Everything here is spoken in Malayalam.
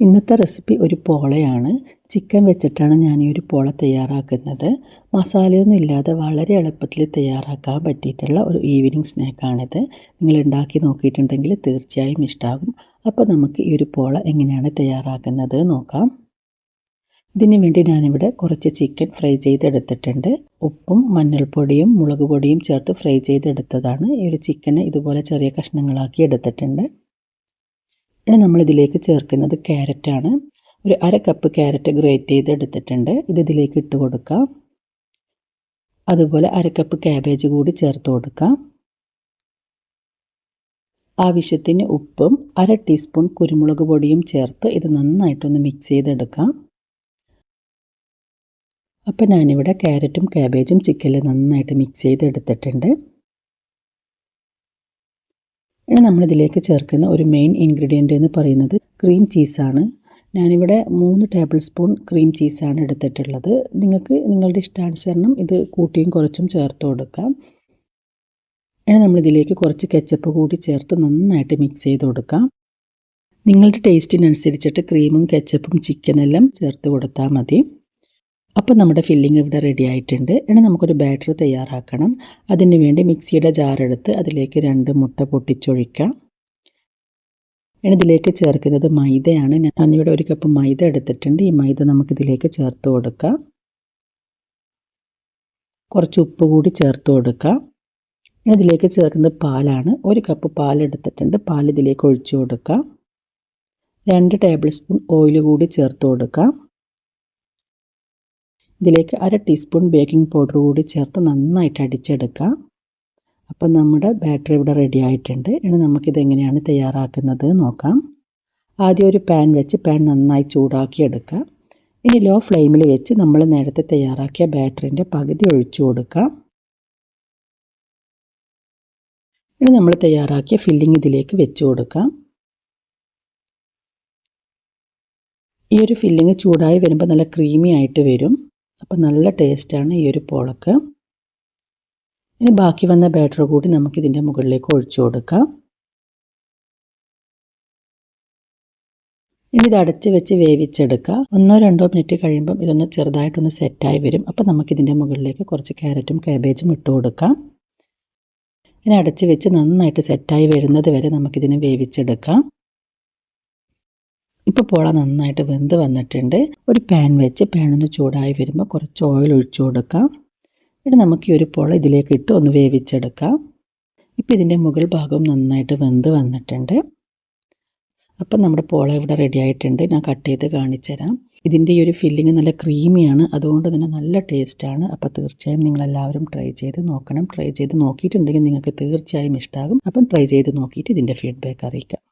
ഇന്നത്തെ റെസിപ്പി ഒരു പോളയാണ്. ചിക്കൻ വെച്ചിട്ടാണ് ഞാൻ ഈ ഒരു പോള തയ്യാറാക്കുന്നത്. മസാലയൊന്നും ഇല്ലാതെ വളരെ എളുപ്പത്തിൽ തയ്യാറാക്കാൻ പറ്റിയിട്ടുള്ള ഒരു ഈവനിങ് സ്നാക്കാണിത് നിങ്ങൾ ഉണ്ടാക്കി നോക്കിയിട്ടുണ്ടെങ്കിൽ തീർച്ചയായും ഇഷ്ടാകും. അപ്പോൾ നമുക്ക് ഈ ഒരു പോള എങ്ങനെയാണ് തയ്യാറാക്കുന്നത് നോക്കാം. ഇതിന് വേണ്ടി ഞാനിവിടെ കുറച്ച് ചിക്കൻ ഫ്രൈ ചെയ്തെടുത്തിട്ടുണ്ട്. ഉപ്പും മഞ്ഞൾപ്പൊടിയും മുളക് പൊടിയും ചേർത്ത് ഫ്രൈ ചെയ്തെടുത്തതാണ്. ഈ ഒരു ചിക്കനെ ഇതുപോലെ ചെറിയ കഷ്ണങ്ങളാക്കി എടുത്തിട്ടുണ്ട്. ഇനി നമ്മളിതിലേക്ക് ചേർക്കുന്നത് ക്യാരറ്റാണ്. ഒരു അര കപ്പ് ക്യാരറ്റ് ഗ്രേറ്റ് ചെയ്ത് എടുത്തിട്ടുണ്ട് ഇത് ഇതിലേക്ക് ഇട്ട് കൊടുക്കാം. അതുപോലെ അര കപ്പ് ക്യാബേജ് കൂടി ചേർത്ത് കൊടുക്കാം. ആവശ്യത്തിന് ഉപ്പും അര ടീസ്പൂൺ കുരുമുളക് പൊടിയും ചേർത്ത് ഇത് നന്നായിട്ടൊന്ന് മിക്സ് ചെയ്തെടുക്കാം. അപ്പോൾ ഞാനിവിടെ ക്യാരറ്റും ക്യാബേജും ചിക്കനിൽ നന്നായിട്ട് മിക്സ് ചെയ്തെടുത്തിട്ടുണ്ട്. ഇനി നമ്മളിതിലേക്ക് ചേർക്കുന്ന ഒരു മെയിൻ ഇൻഗ്രീഡിയന്റ് എന്ന് പറയുന്നത് ക്രീം ചീസാണ് ഞാനിവിടെ മൂന്ന് ടേബിൾ സ്പൂൺ ക്രീം ചീസാണ് എടുത്തിട്ടുള്ളത്. നിങ്ങൾക്ക് നിങ്ങളുടെ ഇഷ്ടാനുസരണം ഇത് കൂട്ടിയും കുറച്ചും ചേർത്ത് കൊടുക്കാം. ഇനി നമ്മളിതിലേക്ക് കുറച്ച് കെച്ചപ്പ് കൂടി ചേർത്ത് നന്നായിട്ട് മിക്സ് ചെയ്ത് കൊടുക്കാം. നിങ്ങളുടെ ടേസ്റ്റിനനുസരിച്ചിട്ട് ക്രീമും കെച്ചപ്പും ചിക്കനെല്ലാം ചേർത്ത് കൊടുത്താൽ മതി. അപ്പോൾ നമ്മുടെ ഫില്ലിംഗ് ഇവിടെ റെഡി ആയിട്ടുണ്ട്. ഇനി നമുക്കൊരു ബാറ്റർ തയ്യാറാക്കണം. അതിന് വേണ്ടി മിക്സിയുടെ ജാറെടുത്ത് അതിലേക്ക് രണ്ട് മുട്ട പൊട്ടിച്ചൊഴിക്കാം. ഇനി ഇതിലേക്ക് ചേർക്കുന്നത് മൈദയാണ്. ഞാനിവിടെ ഒരു കപ്പ് മൈദ എടുത്തിട്ടുണ്ട്. ഈ മൈദ നമുക്കിതിലേക്ക് ചേർത്ത് കൊടുക്കാം. കുറച്ച് ഉപ്പ് കൂടി ചേർത്ത് കൊടുക്കാം. ഇനി ഇതിലേക്ക് ചേർക്കുന്നത് പാലാണ്. ഒരു കപ്പ് പാൽ എടുത്തിട്ടുണ്ട്. പാൽ ഇതിലേക്ക് ഒഴിച്ചു കൊടുക്കാം. രണ്ട് ടേബിൾ സ്പൂൺ ഓയിൽ കൂടി ചേർത്ത് കൊടുക്കാം. ഇതിലേക്ക് അര ടീസ്പൂൺ ബേക്കിംഗ് പൗഡർ കൂടി ചേർത്ത് നന്നായിട്ട് അടിച്ചെടുക്കുക. അപ്പം നമ്മുടെ ബാറ്ററി ഇവിടെ റെഡി ആയിട്ടുണ്ട്. ഇനി നമുക്കിത് എങ്ങനെയാണ് തയ്യാറാക്കുന്നത് നോക്കാം. ആദ്യം ഒരു പാൻ വെച്ച് പാൻ നന്നായി ചൂടാക്കിയെടുക്കുക ഇനി ലോ ഫ്ലെയിമിൽ വെച്ച് നമ്മൾ നേരത്തെ തയ്യാറാക്കിയ ബാറ്ററിന്റെ പകുതി ഒഴിച്ചു കൊടുക്കാം ഇനി നമ്മൾ തയ്യാറാക്കിയ ഫില്ലിംഗ് ഇതിലേക്ക് വെച്ച് കൊടുക്കാം. ഈ ഒരു ഫില്ലിങ് ചൂടായി വരുമ്പോൾ നല്ല ക്രീമി ആയിട്ട് വരും. അപ്പോൾ നല്ല ടേസ്റ്റാണ് ഈ ഒരു പോളക്ക്. ഇനി ബാക്കി വന്ന ബാറ്റർ കൂടി നമുക്കിതിന്റെ മുകളിലേക്ക് ഒഴിച്ചു കൊടുക്കാം. ഇനി ഇത് അടച്ച് വെച്ച് വേവിച്ചെടുക്കുക. ഒന്നോ രണ്ടോ മിനിറ്റ് കഴിയുമ്പം ഇതൊന്ന് ചെറുതായിട്ടൊന്ന് സെറ്റായി വരും. അപ്പോൾ നമുക്കിതിന്റെ മുകളിലേക്ക് കുറച്ച് ക്യാരറ്റും കാബേജും ഇട്ട് കൊടുക്കാം. ഇനി അടച്ച് വെച്ച് നന്നായിട്ട് സെറ്റായി വരുന്നത് വരെ നമുക്കിതിനെ വേവിച്ചെടുക്കാം. ഇപ്പോൾ പോള നന്നായിട്ട് വെന്ത് വന്നിട്ടുണ്ട്. ഒരു പാൻ വെച്ച് പാൻ ഒന്ന് ചൂടായി വരുമ്പോൾ കുറച്ച് ഓയിൽ ഒഴിച്ചു കൊടുക്കാം. എന്നിട്ട് നമുക്ക് ഈ ഒരു പോള ഇതിലേക്ക് ഇട്ട് ഒന്ന് വേവിച്ചെടുക്കാം. ഇപ്പോൾ ഇതിന്റെ മുകൾ ഭാഗം നന്നായിട്ട് വെന്ത് വന്നിട്ടുണ്ട്. അപ്പം നമ്മുടെ പോള ഇവിടെ റെഡി ആയിട്ടുണ്ട്. ഞാൻ കട്ട് ചെയ്ത് കാണിച്ചു തരാം ഇതിന്റെ ഈ ഒരു ഫില്ലിങ് നല്ല ക്രീമിയാണ് അതുകൊണ്ട് തന്നെ നല്ല ടേസ്റ്റാണ് അപ്പോൾ തീർച്ചയായും നിങ്ങളെല്ലാവരും ട്രൈ ചെയ്ത് നോക്കണം. ട്രൈ ചെയ്ത് നോക്കിയിട്ടുണ്ടെങ്കിൽ നിങ്ങൾക്ക് തീർച്ചയായും ഇഷ്ടമാകും അപ്പം ട്രൈ ചെയ്ത് നോക്കിയിട്ട് ഇതിന്റെ ഫീഡ്ബാക്ക് അറിയിക്കാം.